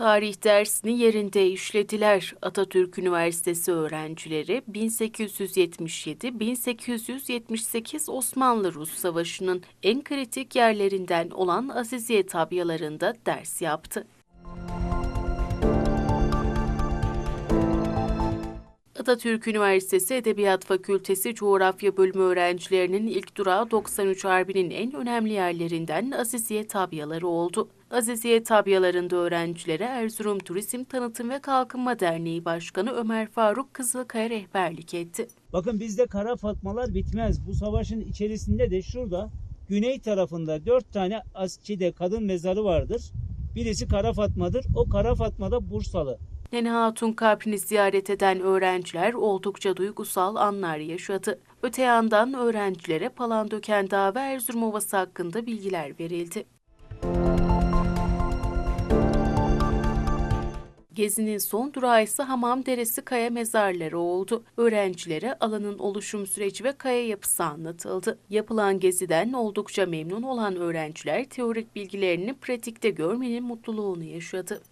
Tarih dersini yerinde işlediler. Atatürk Üniversitesi öğrencileri 1877-1878 Osmanlı-Rus Savaşı'nın en kritik yerlerinden olan Aziziye tabyalarında ders yaptı. Atatürk Üniversitesi Edebiyat Fakültesi Coğrafya Bölümü öğrencilerinin ilk durağı 93 Harbi'nin en önemli yerlerinden Aziziye tabyaları oldu. Aziziye tabyalarında öğrencilere Erzurum Turizm Tanıtım ve Kalkınma Derneği Başkanı Ömer Faruk Kızılkaya rehberlik etti. Bakın bizde kara fatmalar bitmez. Bu savaşın içerisinde de şurada güney tarafında dört tane askide kadın mezarı vardır. Birisi Kara Fatma'dır. O Kara Fatma da Bursalı. Nene Hatun kabrini ziyaret eden öğrenciler oldukça duygusal anlar yaşadı. Öte yandan öğrencilere Palandöken Dağı ve Erzurum Ovası hakkında bilgiler verildi. Gezinin son durağı ise Hamamderesi Kaya Mezarları oldu. Öğrencilere alanın oluşum süreci ve kaya yapısı anlatıldı. Yapılan geziden oldukça memnun olan öğrenciler teorik bilgilerini pratikte görmenin mutluluğunu yaşadı.